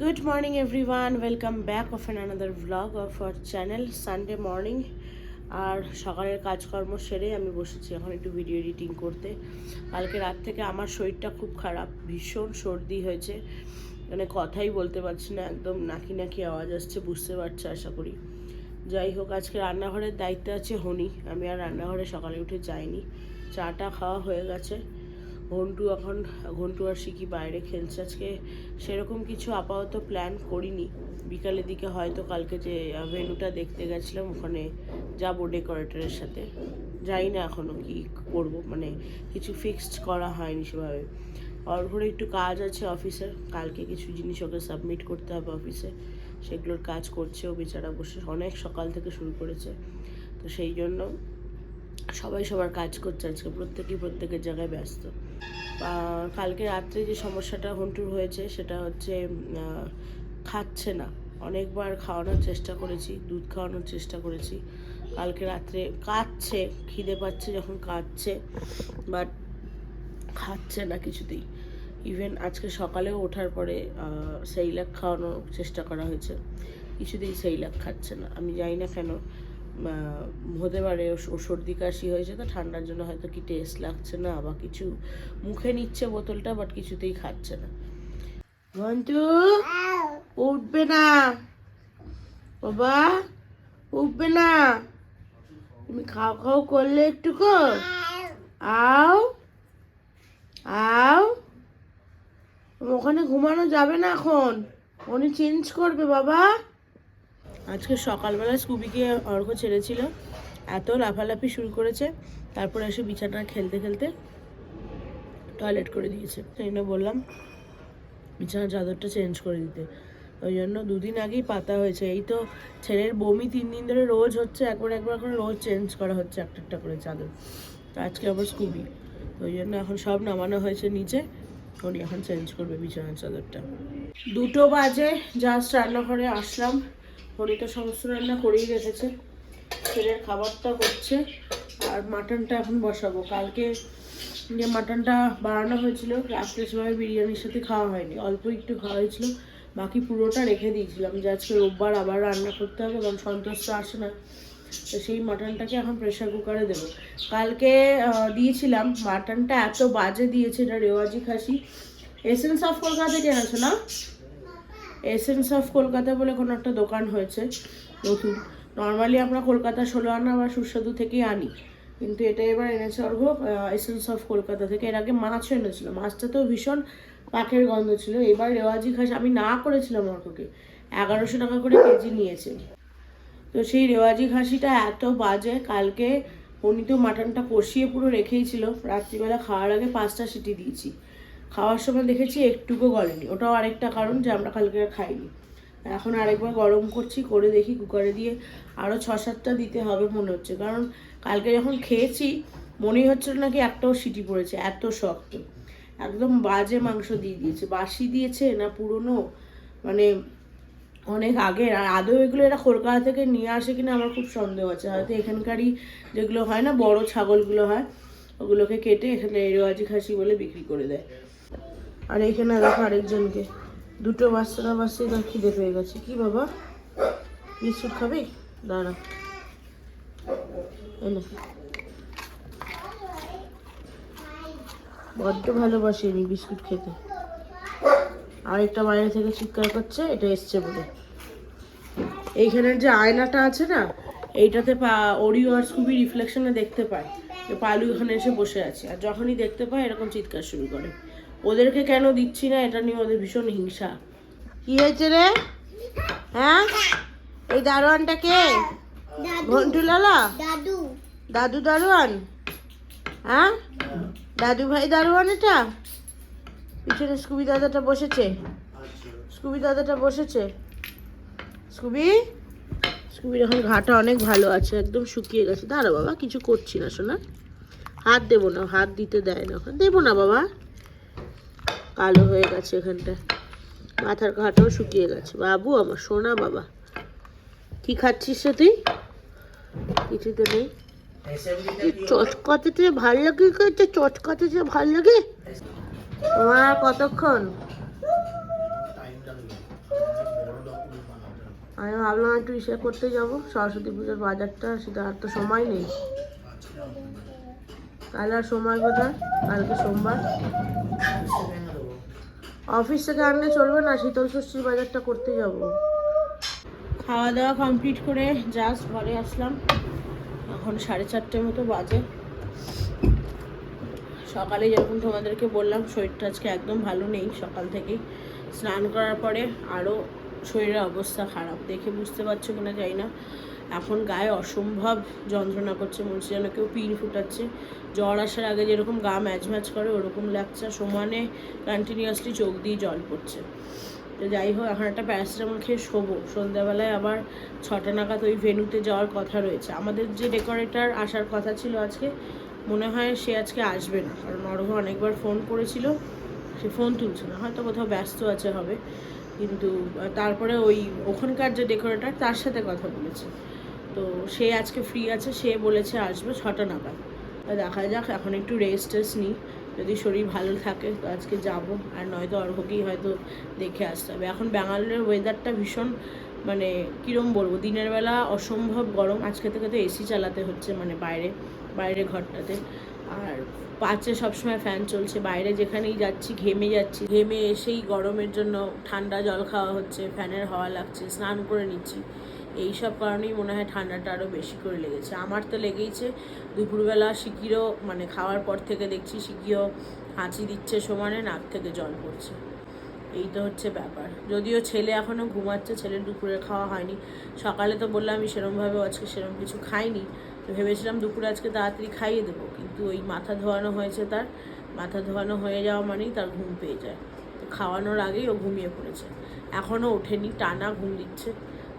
Good morning, everyone. Welcome back of an another vlog of our channel Sunday morning. আর সকালের কাজকর্ম সেরে আমি বসেছি এখন একটু ভিডিও এডিটিং করতে। কালকে রাত থেকে আমার শরীরটা খুব খারাপ ভীষণ সর্দি হয়েছে। মানে কথাই বলতে পারছি না একদম নাকি নাকি আওয়াজ আসছে বুঝতে পারছে আশা করি। যাই হোক আজকে রান্নাঘরের দায়িত্বে আছে হনি। আমি আর রান্নাঘরে সকালে উঠে যাইনি। চাটা খাওয়া হয়ে গেছে। ঘন্টু এখন, ঘন্টু আর শিখি বাইরে খেলছে। আজকে সেরকম কিছু আপাতত প্ল্যান করিনি। বিকালের দিকে হয়তো কালকে যে ভেনুটা দেখতে গেছিলাম, ওখানে যাব ডেকোরেটরের সাথে। যাই না এখনও কি করব মানে কিছু ফিক্সড করা হয়নি সেভাবে। ওর ঘরে একটু কাজ আছে অফিসের কালকে কিছু জিনিস ওকে সাবমিট করতে হবে অফিসে সেগুলোর কাজ করছে ও বেচারা বসে, অনেক সকাল থেকে শুরু করেছে। তো সেই জন্য সবাই সবার কাজ করছে আজকে প্রত্যেকেই প্রত্যেকের জায়গায় ব্যস্ত। কালকে রাত্রে যে সমস্যাটা হন্টুর হয়েছে, সেটা হচ্ছে খাচ্ছে না। অনেকবার খাওয়ানোর চেষ্টা করেছি, দুধ খাওয়ানোর চেষ্টা করেছি। কালকে রাত্রে কাঁদছে, খিদে পাচ্ছে যখন কাঁদছে, বাট খাচ্ছে না কিছুতেই। ইভেন আজকে সকালেও ওঠার পরে সেই লাখ খাওয়ানোর চেষ্টা করা হয়েছে। কিছুতেই সেই লাখ খাচ্ছে না। আমি জানি না কেন। হতে পারে সর্দি কাশি হয়েছে, তো ঠান্ডার জন্য হয়তো কি টেস্ট লাগছে না বা কিছু মুখে নিচ্ছে বোতলটা বাট কিছুতেই খাচ্ছে না। মন্টু উঠবে না। বাবা, উঠবে না। তুমি খাও খাও করলে একটু আও আও। ওখানে ঘুমানো যাবে না এখন। উনি চেঞ্জ করবে, বাবা। আজকে সকালবেলা স্কুবিকে অর্ঘ ছেড়েছিল। এত লাফালাফি শুরু করেছে, তারপরে এসে বিছানা খেলতে খেলতে টয়লেট করে দিয়েছে। সেই জন্য বললাম, বিছানার চাদরটা চেঞ্জ করে দিতে। ওই জন্য দুদিন আগেই পাতা হয়েছে। এই তো ছেলের বমি তিন দিন ধরে রোজ হচ্ছে, একবার একবার করে রোজ চেঞ্জ করা হচ্ছে একটা একটা করে চাদর। তো আজকে আবার স্কুবি। ওই জন্য এখন সব নামানো হয়েছে নিচে। উনি এখন চেঞ্জ করবে বিছানার চাদরটা। দুটো বাজে জাস্ট রান্নাঘরে আসলাম। তো সমস্ত রান্না করেই রেখেছে। ছেলের খাবারটা হচ্ছে, আর মাটনটা এখন বসাবো। কালকে যে মাটনটা বানানো হয়েছিল, রাত্রে সময় বিরিয়ানির সাথে খাওয়া হয়নি। অল্প একটু খাওয়া হয়েছিল, বাকি পুরোটা রেখে দিয়েছিলাম যে আজকে রোববার আবার রান্না করতে হবে, কারণ তো আসে না, তো সেই মাটনটাকে এখন প্রেশার কুকারে দেবো। কালকে দিয়েছিলাম, মাটনটা এত বাজে দিয়েছে, এটা রেওয়াজি খাসি। এসেন্স অফ কলকাতা থেকে এনেছো না? এসেন্স অফ কলকাতা বলে কোনো একটা দোকান হয়েছে, নতুন। নর্মালি আমরা কলকাতা ষোলো আনা বা সুস্বাদু থেকেই আনি, কিন্তু এটা এবার এনেছে অর্ঘ এসেন্স অফ কলকাতা থেকে। এর আগে মাছও এনেছিলো মাছটা তো ভীষণ পাখের গন্ধ ছিল। এবার রেওয়াজি খাস আমি না করেছিলাম অর্ঘকে এগারোশো টাকা করে কেজি নিয়েছে। তো সেই রেওয়াজি খাসিটা এত বাজে, কালকে উনি তো মাটনটা কষিয়ে পুরো রেখেই ছিল। রাত্রিবেলা খাওয়ার আগে পাঁচটা সিটি দিয়েছি। খাওয়ার সময় দেখেছি একটুকু গলেনি। ওটাও আরেকটা কারণ যে আমরা কালকে খাইনি। এখন আরেকবার গরম করছি, করে দেখি কুকারে দিয়ে আরও ছ সাতটা দিতে হবে মনে হচ্ছে। কারণ কালকে যখন খেয়েছি, মনেই হচ্ছিল নাকি একটাও সিটি পড়েছে, এত শক্ত। একদম বাজে মাংস দিয়ে দিয়েছে। বাসি দিয়েছে না পুরনো? মানে অনেক আগের। আর আদৌ এগুলো এরা কলকাতা থেকে নিয়ে আসে কিনা আমার খুব সন্দেহ আছে। হয়তো এখানকারই যেগুলো হয় না, বড় ছাগলগুলো হয়, ওগুলোকে কেটে এখানে রেওয়াজি খাসি বলে বিক্রি করে দেয়। আর এখানে দেখো আরেকজনকে। দুটো বাচ্চারা বাচ্চাই তার খিদে পেয়ে গেছে। কি বাবা? বিস্কুট খাবি? দাঁড়া। এনে বড্ড ভালোবাসি আমি বিস্কুট খেতে। আরেকটা বাইরে থেকে চিৎকার করছে, এটা এসছে বলে। এইখানের যে আয়নাটা আছে না, এইটাতে পা ওরিও আর খুবই রিফ্লেকশনে দেখতে পায়। পালু এখানে এসে বসে আছে। আর যখনই দেখতে পায়, এরকম চিৎকার শুরু করে। ওদেরকে কেন দিচ্ছি না? এটা নিয়ে ওদের ভীষণ হিংসা। কি হয়েছে রে? হ্যাঁ? এই দারোয়ানটা কে? ঘন্টু লালা? দাদু। দাদু দারোয়ান? হ্যাঁ? দাদু ভাই দারোয়ান এটা? পিছনে স্কুবি দাদাটা বসেছে। স্কুবি দাদাটা বসেছে। স্কুবি? স্কুবির এখন ঘাটা অনেক ভালো আছে একদম শুকিয়ে গেছে। দাঁড়া বাবা কিছু করছি না শোনা। হাত দেবো না হাত দিতে দেয় না দেবো না বাবা। কালো হয়ে গেছে এখানটা। মাথার ঘাটাও শুকিয়ে গেছে। বাবু, আমার সোনা বাবা। কি খাচ্ছিস রে তুই? কিছু তো নেই চটকাতে ভালো লাগে চটকাতে ভালো লাগে? আর কতক্ষণ? আমি ভাবলাম একটু ইসে করতে যাব। সরস্বতী পুজোর বাজারটা, সেটা আর তো সময় নেই। কাল আর সময় কোথায়? কালকে সোমবার। অফিস থেকে আনলে চলবে না, শীতল ষষ্ঠীর বাজারটা করতে যাব। খাওয়া দাওয়া কমপ্লিট করে জাস্ট ঘরে আসলাম। এখন সাড়ে চারটের মতো বাজে। সকালে যেরকম তোমাদেরকে বললাম, শরীরটা আজকে একদম ভালো নেই। সকাল থেকেই স্নান করার পরে আরও শরীরের অবস্থা খারাপ, দেখে বুঝতে পারছ কিনা জানি না। এখন গায়ে অসম্ভব যন্ত্রণা করছে, মনে যেন কেউ পিন ফুটাচ্ছে। জ্বর আসার আগে যেরকম গা ম্যাচ ম্যাচ করে, ওরকম লাগছে সমানে কন্টিনিউয়াসলি চোখ দিয়ে জল পড়ছে। তো যাই হোক, এখন একটা প্যারাসিটামল খেয়ে শোবো। সন্ধ্যাবেলায় আবার ছটা নাগাদ ওই ভেনুতে যাওয়ার কথা রয়েছে। আমাদের যে ডেকোরেটর আসার কথা ছিল আজকে, মনে হয় সে আজকে আসবে না। কারণ অর্ঘ অনেকবার ফোন করেছিল, সে ফোন তুলছে না। হয়তো কোথাও ব্যস্ত আছে, হবে। কিন্তু তারপরে ওই ওখানকার যে ডেকোরেটর তার সাথে কথা বলেছে। তো সে আজকে ফ্রি আছে, সে বলেছে আসবে ছটা নাগাদ। দেখা যাক, এখন একটু রেস্ট টেস্ট নিই। যদি শরীর ভালো থাকে, তো আজকে যাব। আর নয়তো অর্ঘকেই হয়তো দেখে আসতে হবে। এখন ব্যাঙ্গালোরের ওয়েদারটা ভীষণ মানে কীরম বলব? দিনের বেলা অসম্ভব গরম। আজকে থেকে তো এসি চালাতে হচ্ছে মানে বাইরে বাইরে ঘরটাতে। আর পাঁচে সবসময় ফ্যান চলছে, বাইরে যেখানেই যাচ্ছি, ঘেমে যাচ্ছি। ঘেমে এসেই গরমের জন্য ঠান্ডা জল খাওয়া হচ্ছে ফ্যানের হাওয়া লাগছে, স্নান করে নিচ্ছি। এই সব কারণেই মনে হয় ঠান্ডাটা আরও বেশি করে লেগেছে। আমার তো লেগেইছে, দুপুরবেলা শিকিরও মানে খাওয়ার পর থেকে দেখছি শিকিও হাঁচি দিচ্ছে সমানে, নাক থেকে জল পড়ছে। এই তো হচ্ছে ব্যাপার। যদিও ছেলে এখনও ঘুমাচ্ছে, ছেলের দুপুরে খাওয়া হয়নি। সকালে তো বললাম আমি সেরমভাবে আজকে সেরম কিছু খাইনি। তো ভেবেছিলাম দুপুরে আজকে তাড়াতাড়ি খাইয়ে দেবো কিন্তু ওই মাথা ধোয়ানো হয়েছে তার। মাথা ধোয়ানো হয়ে যাওয়া মানেই তার ঘুম পেয়ে যায়। তো খাওয়ানোর আগেই ও ঘুমিয়ে পড়েছে। এখনও ওঠেনি টানা ঘুম দিচ্ছে।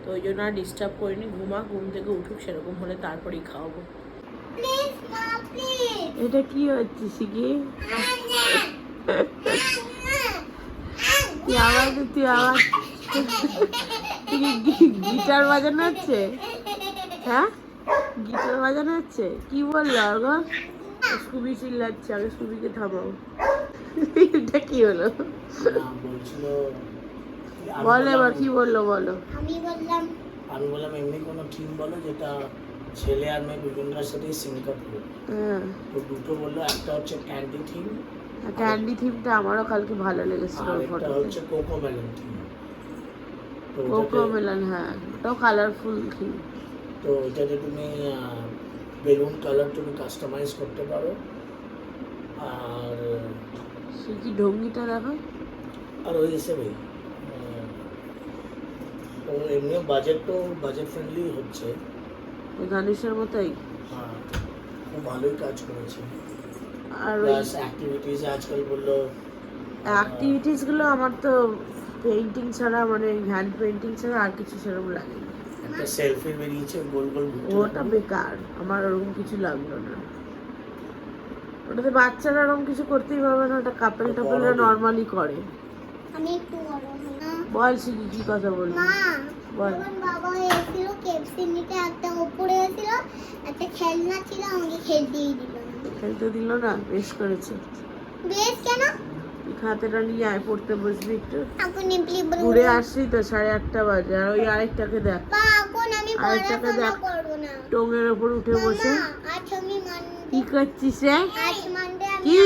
তো ওই জন্য আর ডিস্টার্ব করিনি ঘুমা ঘুম থেকে উঠুক সেরকম হলে তারপরেই খাওয়াবো। এটা কি হচ্ছে শিখি তুই আওয়াজ তুই আওয়াজ গিটার বাজানো হচ্ছে? হ্যাঁ? গিটার বাজানো হচ্ছে? কি বলল গো স্কুবি চিল্লাচ্ছে আগে স্কুবিকে থামাও। এটা কি হলো? বলো এবার কি বলল বলো। আমি বললাম আমি বললাম এমনি কোনো থিম বলো যেটা ছেলে আর মেয়ে দুজনের সাথেই সিঙ্ক আপ করবে। হ্যাঁ। তো দুটো বলল একটা হচ্ছে ক্যান্ডি থিম ক্যান্ডি থিমটা আমারও কালকে ভালো লেগেছিল আর একটা হচ্ছে coco melon theme coco melon হ্যাঁ ওটাও কালারফুল থিম তো ওটাতে তুমি বেলুন কালার তুমি কাস্টমাইজ করতে পারো। আর সে কি ঢঙ্গিটা দেখো? আর ওই আহ, ও এমনিও বাজেটও বাজেট ফ্রেন্ডলি হচ্ছে। ওই ধানুষের মতোই? হ্যাঁ খুব ভালোই কাজ করেছে। আর প্লাস অ্যাক্টিভিটিস আজকাল বলল অ্যাক্টিভিটিসগুলো আমার তো পেন্টিং ছাড়া মানে হ্যান্ড পেন্টিং ছাড়া আর কিছু সেরকম লাগে একটা সেলফি বেরিয়েছে গোল গোল ওটা বেকার আমার ওরকম কিছু লাগল না। ওটাতে বাচ্চারা ওরকম কিছু করতেই পারবে না ওটা কাপেল বড়দের। টাপেলরা নর্মালি করে। আমি একটু বল শিখি কি কথা বলবি? মা বল। বাবা এসেছিল কেপসি নিতে একটা ওপরে এসেছিল একটা খেলনা ছিল আমাকে খেলতেই দিল না। খেলতে দিল না বেশ করেছে। বেশ কেন? খাতাটা নিয়ে আয় পড়তে বসবি একটু ঘুরে আসছি তো সাড়ে আটটা বাজে আর ওই আরেকটাকে দেখ আরেকটাকে দেখ টোঙের ওপর উঠে বসে কি করছিস রে কি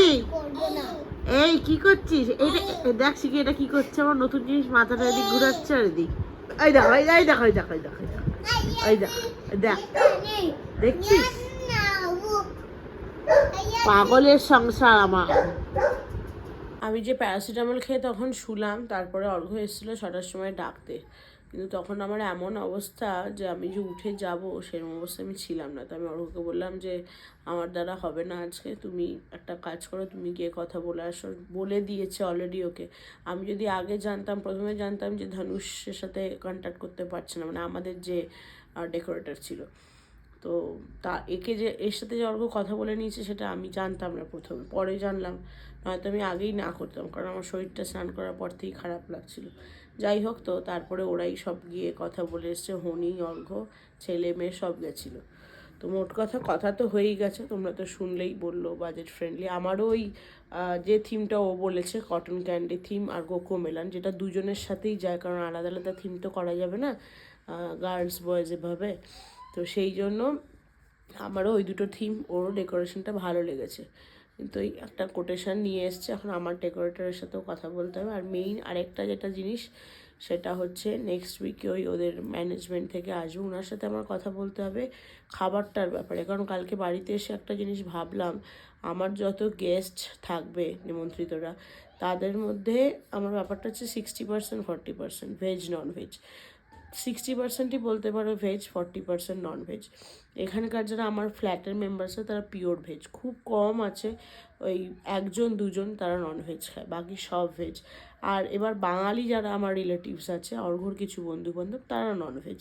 এই কি করছিস এটা দেখ কি এটা কি করছে আমার নতুন জিনিস মাথাটা এদিক ঘুরাচ্ছে আর এদিক এই দেখ এই দেখ এই দেখ এই দেখ এই দেখ দেখ দেখছিস পাগলের সংসার আমার আমি যে প্যারাসিটামল খেয়ে তখন শুলাম, তারপরে অর্ঘ এসেছিল ছটার সময় ডাকতে। কিন্তু তখন আমার এমন অবস্থা যে আমি যে উঠে যাব সেরকম অবস্থা আমি ছিলাম না। তো আমি অর্ঘকে বললাম যে, আমার দ্বারা হবে না আজকে, তুমি একটা কাজ করো, তুমি গিয়ে কথা বলে আসো। বলে দিয়েছে অলরেডি ওকে। আমি যদি আগে জানতাম, প্রথমে জানতাম যে ধনুষের সাথে কন্ট্যাক্ট করতে পারছে না মানে আমাদের যে ডেকোরেটর ছিল। তো তা, একে যে, এর সাথে যে অর্ঘ কথা বলে নিয়েছে, সেটা আমি জানতাম না প্রথমে। পরে জানলাম, নয়তো আমি আগেই না করতাম, কারণ আমার শরীরটা স্নান করার পর থেকেই খারাপ লাগছিল। যাই হোক তো, তারপরে ওরাই সব গিয়ে কথা বলে এসছে, হনি অর্ঘ ছেলে, মেয়ে সব গেছিল। তো মোট কথা কথা তো হয়েই গেছে, তোমরা তো শুনলেই বলল বাজেট ফ্রেন্ডলি আমারও ওই যে থিমটা ও বলেছে কটন ক্যান্ডি থিম আর কোকো মেলান যেটা দুজনের সাথেই যায়, কারণ আলাদা আলাদা থিম তো করা যাবে না গার্লস বয়েজ এভাবে। তো সেই জন্য আমারও ওই দুটো থিম ওরও ডেকোরেশনটা ভালো লেগেছে। কিন্তু ওই একটা কোটেশন নিয়ে এসছে, এখন আমার ডেকোরেটরের সাথেও কথা বলতে হবে। আর মেইন আরেকটা যেটা জিনিস, সেটা হচ্ছে নেক্সট উইকে ওই ওদের ম্যানেজমেন্ট থেকে আসবে। ওনার সাথে আমার কথা বলতে হবে খাবারটার ব্যাপারে। কারণ কালকে বাড়িতে এসে একটা জিনিস ভাবলাম, আমার যত গেস্ট থাকবে নিমন্ত্রিতরা, তাদের মধ্যে আমার ব্যাপারটা হচ্ছে sixty percent forty percent veg non veg sixty পার্সেন্টই বলতে পারো veg forty percent non veg এখানকার যারা আমার ফ্ল্যাটের মেম্বার্স আছে, তারা পিওর ভেজ খুব কম আছে ওই একজন, দুজন তারা নন ভেজ খায়, বাকি সব ভেজ আর এবার বাঙালি যারা আমার রিলেটিভস আছে, অর্ঘর কিছু বন্ধু বান্ধব তারা নন ভেজ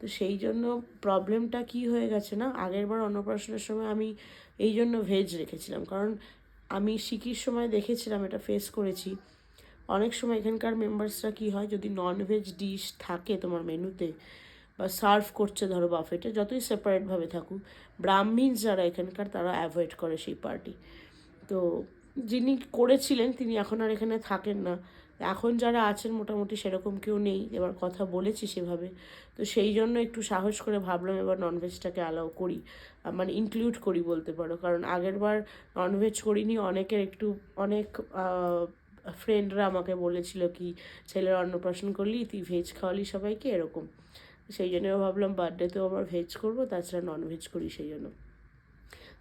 তো সেই জন্য প্রবলেমটা কি হয়ে গেছে না? আগের বার অন্নপ্রাশনের সময় আমি এই জন্য ভেজ রেখেছিলাম। কারণ আমি শিকির সময় দেখেছিলাম, এটা ফেস করেছি। অনেক সময় এখানকার মেম্বার্সরা কি হয়, যদি নন ভেজ ডিশ থাকে তোমার মেনুতে বা সার্ভ করছে ধরো বাফেটে যতই সেপারেটভাবে থাকুক ব্রাহ্মিনস যারা এখানকার তারা অ্যাভয়েড করে সেই পার্টি তো যিনি করেছিলেন, তিনি এখন আর এখানে থাকেন না। এখন যারা আছেন, মোটামুটি সেরকম কেউ নেই, এবার কথা বলেছি সেভাবে। তো সেই জন্য একটু সাহস করে ভাবলাম এবার ননভেজটাকে অ্যালাউ করি মানে ইনক্লুড করি বলতে পারো। কারণ আগের বার ননভেজ করিনি, অনেকের একটু অনেক ফ্রেন্ডরা আমাকে বলেছিল কি, ছেলের অন্নপ্রাশন করলি, তুই ভেজ খাওয়ালি সবাইকে, এরকম। সেই জন্য ভাবলাম বার্থডেতেও আমার ভেজ করব, তাছাড়া নন ভেজ করি সেই জন্য।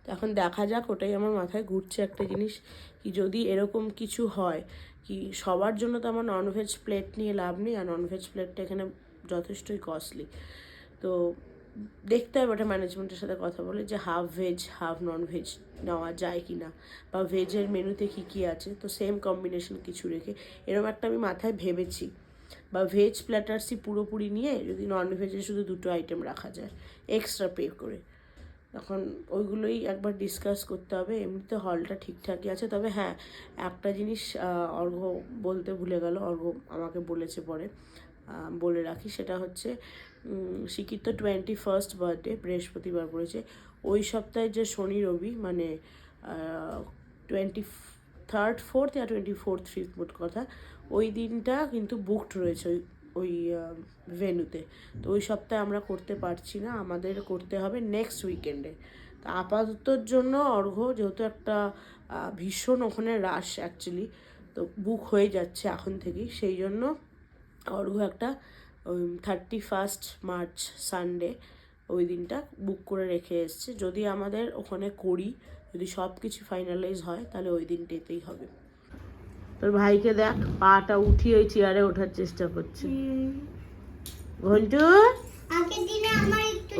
তো এখন দেখা যাক, ওটাই আমার মাথায় ঘুরছে একটা জিনিস, কি যদি এরকম কিছু হয়, কি সবার জন্য তো আমার ননভেজ প্লেট নিয়ে লাভ নেই, আর ননভেজ প্লেটটা এখানে যথেষ্টই কস্টলি তো দেখতে হবে ওটা ম্যানেজমেন্টের সাথে কথা বলে যে half veg half non veg নেওয়া যায় কি না বা ভেজের মেনুতে কী কী আছে। তো সেম কম্বিনেশন কিছু রেখে এরকম একটা আমি মাথায় ভেবেছি। বা ভেজ প্ল্যাটার্সই পুরোপুরি নিয়ে যদি নন ভেজে শুধু দুটো আইটেম রাখা যায় এক্সট্রা পে করে। এখন ওইগুলোই একবার ডিসকাস করতে হবে। এমনিতে হলটা ঠিকঠাকই আছে। তবে হ্যাঁ একটা জিনিস অর্ঘ বলতে ভুলে গেল, অর্ঘ আমাকে বলেছে পরে। বলে রাখি, সেটা হচ্ছে শিকির তো টোয়েন্টি ফার্স্ট বার্থডে বৃহস্পতিবার পড়েছে। ওই সপ্তাহে যে শনি, রবি মানে টোয়েন্টি থার্ড ফোর্থ আর টোয়েন্টি ফোর্থ ফিফথ মোট কথা, ওই দিনটা কিন্তু বুকড রয়েছে ওই ওই ভেনুতে তো ওই সপ্তাহে আমরা করতে পারছি না, আমাদের করতে হবে নেক্সট উইকেন্ডে তা আপাততর জন্য অর্ঘ যেহেতু একটা ভীষণ ওখানে রাশ অ্যাকচুয়ালি তো বুক হয়ে যাচ্ছে এখন থেকেই, সেই জন্য অর্ঘ একটা থার্টি ফার্স্ট মার্চ সানডে ওই দিনটা বুক করে রেখে এসছে। যদি আমাদের ওখানে করি যদি সব কিছু ফাইনালাইজ হয় তাহলে ওই দিনটাতেই হবে। তোর ভাইকে দেখ পাটা উঠিয়ে ওই চেয়ারে ওঠার চেষ্টা করছে। ঘন্টু?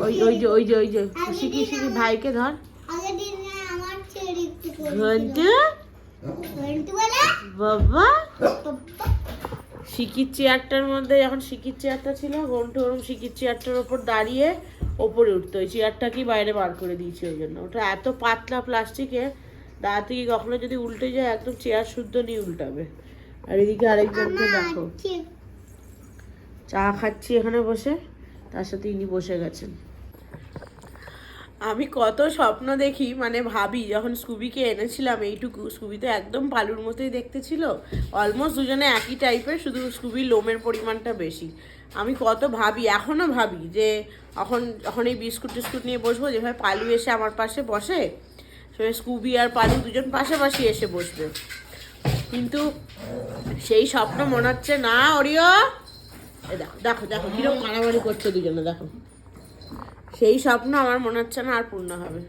ওই ওই যে ওই যে ওই যে শিখি শিখি ভাইকে ধর। ঘন্টু? বাবা শিকির চেয়ারটার মধ্যে যখন শিকির চেয়ারটা ছিল ঘন্টু ওরম শিকির চেয়ারটার ওপর দাঁড়িয়ে ওপরে উঠতো ওই চেয়ারটাকেই বাইরে বার করে দিয়েছি ওই জন্য। ওটা এত পাতলা প্লাস্টিকের দাঁড়া থেকে কখনো যদি উল্টে যায় একদম চেয়ার শুদ্ধ নিয়ে উল্টাবে। আর এদিকে আরেকজনকে দেখো। চা খাচ্ছি এখানে বসে তার সাথে ইনি বসে গেছেন। আমি কত স্বপ্ন দেখি মানে ভাবি, যখন স্কুবিকে এনেছিলাম, এইটুকু, স্কুবি তো একদম পালুর মতোই দেখতে ছিল। অলমোস্ট দুজনে একই টাইপের শুধু স্কুবির লোমের পরিমাণটা বেশি। আমি কত ভাবি এখনও ভাবি যে, এখন যখন এই বিস্কুট টিস্কুট নিয়ে বসবো, যেভাবে পালু এসে আমার পাশে বসে, সেভাবে স্কুবি আর পালু দুজন পাশাপাশি এসে বসবে। কিন্তু সেই স্বপ্ন মনে হচ্ছে, না, অরিও! দেখো দেখো দেখো, কীরকম মারামারি করছে দুজনে, দেখো। সেই স্বপ্ন আমার মনে হচ্ছে না আর পূর্ণ হবে।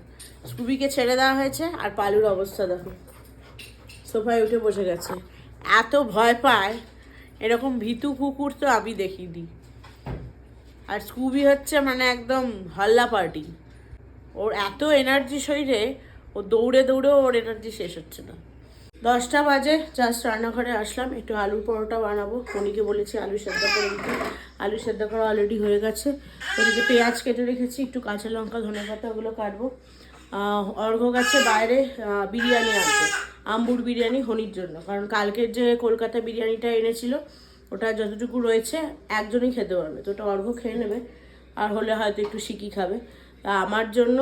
স্কুবিকে ছেড়ে দেওয়া হয়েছে আর পালুর অবস্থা দেখো। সোফায় উঠে বসে গেছে। এত ভয় পায়, এরকম ভীতু কুকুর তো আমি দেখিনি। আর স্কুবি হচ্ছে মানে একদম হল্লা পার্টি। ওর এত এনার্জি শরীরে ও দৌড়ে দৌড়েও ওর এনার্জি শেষ হচ্ছে না। দশটা বাজে জাস্ট রান্নাঘরে আসলাম, একটু আলুর পরোটা বানাবো। মনিকে বলেছি আলু সেদ্ধ করে দিতে। আলু সেদ্ধ করা অলরেডি হয়ে গেছে। ওদিকে পেঁয়াজ কেটে রেখেছি, একটু কাঁচা লঙ্কা, ধনে পাতা ওগুলো কাটবো। অর্ঘ গেছে বাইরে বিরিয়ানি আনতে। আম্বুর বিরিয়ানি হনির জন্য। কারণ কালকের যে কলকাতা বিরিয়ানিটা এনেছিল, ওটা যতটুকু রয়েছে, একজনই খেতে পারবে। তো ওটা অর্ঘ খেয়ে নেবে। আর হলে হয়তো একটু সিকি খাবে। তা আমার জন্য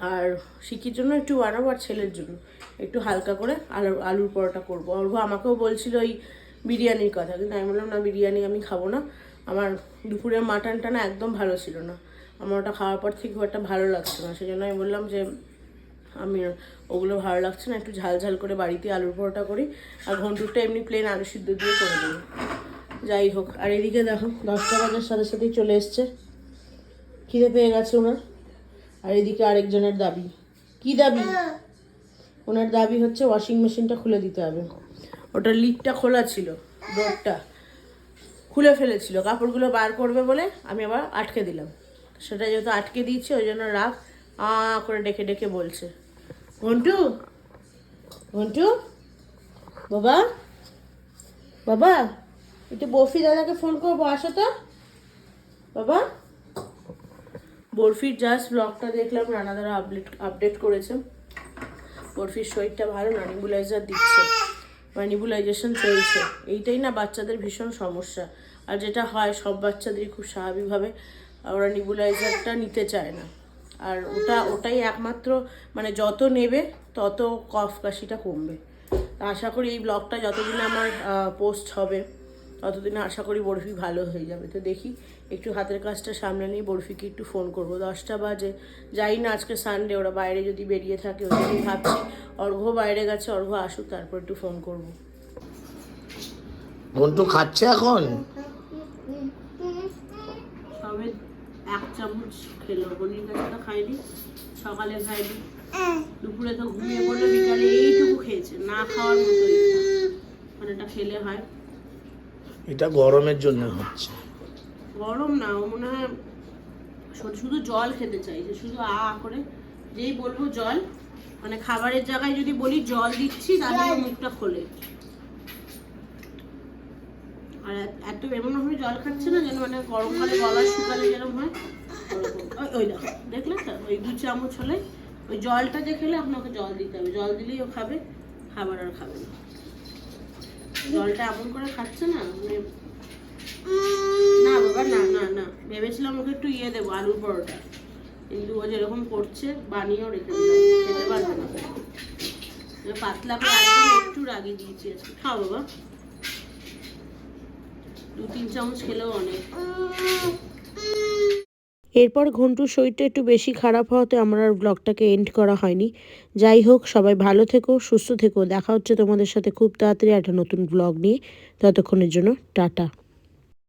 আর শিকির জন্য একটু বানাবো আর ছেলের জন্য। একটু হালকা করে আলু, আলুর পরোটা করব। অর্ঘ আমাকেও বলছিল ওই বিরিয়ানির কথা, কিন্তু আমি বললাম, না, বিরিয়ানি আমি খাব না। আমার দুপুরের মাটনটা না একদম ভালো ছিল না। আমার ওটা খাওয়ার পর থেকে খুব একটা ভালো লাগছে না। সেই জন্য আমি বললাম যে, আমি ওগুলো ভালো লাগছে না, একটু ঝাল ঝাল করে বাড়িতে আলুর পরোটা করি। আর ঘন্টুরটা এমনি প্লেন আলু সিদ্ধ দিয়ে করে দেবো। যাই হোক, আর এদিকে দেখো, দশটা বাজার সাথে সাথেই চলে এসছে। খিদে পেয়ে গেছে ওনার। আর এদিকে আরেকজনের দাবি। কি দাবি? ওনার দাবি হচ্ছে ওয়াশিং মেশিনটা খুলে দিতে হবে। ওটার লিকটা খোলা ছিল ডোরটা খুলে ফেলেছিল, কাপড়গুলো বার করবে বলে আমি আবার আটকে দিলাম। সেটা যেহেতু আটকে দিয়েছি, ওই জন্য রাগ, আ, করে ডেকে ডেকে বলছে। ঘন্টু? ঘন্টু? বাবা? বাবা? একটু বফি দাদাকে ফোন করব, আসো তো। বাবা? বরফির জাস্ট ব্লগটা দেখলাম, রানা দাদা আপডেট আপডেট করেছে। বরফির শরীরটা ভালো, না নিবুলাইজার দিচ্ছে। মানে নিবুলাইজেশন চলছে। এইটাই না বাচ্চাদের ভীষণ সমস্যা। আর যেটা হয়, সব বাচ্চাদেরই খুব স্বাভাবিকভাবে ওরা নিবুলাইজারটা নিতে চায় না। আর ওটা, ওটাই একমাত্র মানে যত নেবে, তত কফ কাশিটা কমবে আশা করি এই ব্লগটা যতদিন আমার পোস্ট হবে, ততদিনে আশা করি বরফি ভালো হয়ে যাবে। তো দেখি একটু হাতের কাজটা সামনে নিয়ে বরফিকে একটু ফোন করব। দশটা বাজে। যাই না আজকে সানডে ওরা বাইরে যদি বেরিয়ে থাকে ওই জন্যই ভাবছি। অর্ঘ বাইরে গেছে অর্ঘ আসুক তারপর একটু ফোন করব। ঘন্টু খাচ্ছে এখন? সবে এক চামচ খেলো। কাছে তো খাইনি সকালে খাইনি দুপুরে তো ঘুমিয়ে পড়ল বিকালে এইটুকু খেয়েছে। না খাওয়ার মতোই। মানে এটা খেলে হয়। এটা গরমের জন্য হচ্ছে। গরম না, ও মনে হয় শুধু- জল খেতে চাইছে, শুধু আ করে যেই বলব জল। মানে খাবারের জায়গায় যদি বলি জল দিচ্ছি, তাহলে মুখটা খোলে। আর এত- এমন ভাবে জল খাচ্ছে না যেন মানে গরমকালে গলা শুকালে যেরকম হয়, ওই- দেখো, দেখলে তো? ওই দু চামচ হলে ওই জলটা যে খেলে আপনাকে জল দিতে হবে। জল দিলেই ও খাবে, খাবার আর খাবে না। জলটা এমন করে খাচ্ছে না মানে বাবা না না না, ভেবেছিলাম ওকে একটু ইয়ে দেবো, আলুর পরোটা। কিন্তু ও যেরকম করছে, বানিয়েও রেখে খেতে পারবে না। পাতলা করে একটু রাগি দিয়েছি আজকে। খাও বাবা। দু, তিন চামচ খেলেও অনেক। এরপর ঘন্টুর শরীরটা একটু বেশি খারাপ হওয়াতে আমার আর ব্লগটাকে এন্ড করা হয়নি। যাই হোক, সবাই ভালো থেকো, সুস্থ থেকো। দেখা হচ্ছে তোমাদের সাথে খুব তাড়াতাড়ি একটা নতুন ব্লগ নিয়ে। ততক্ষণের জন্য টাটা।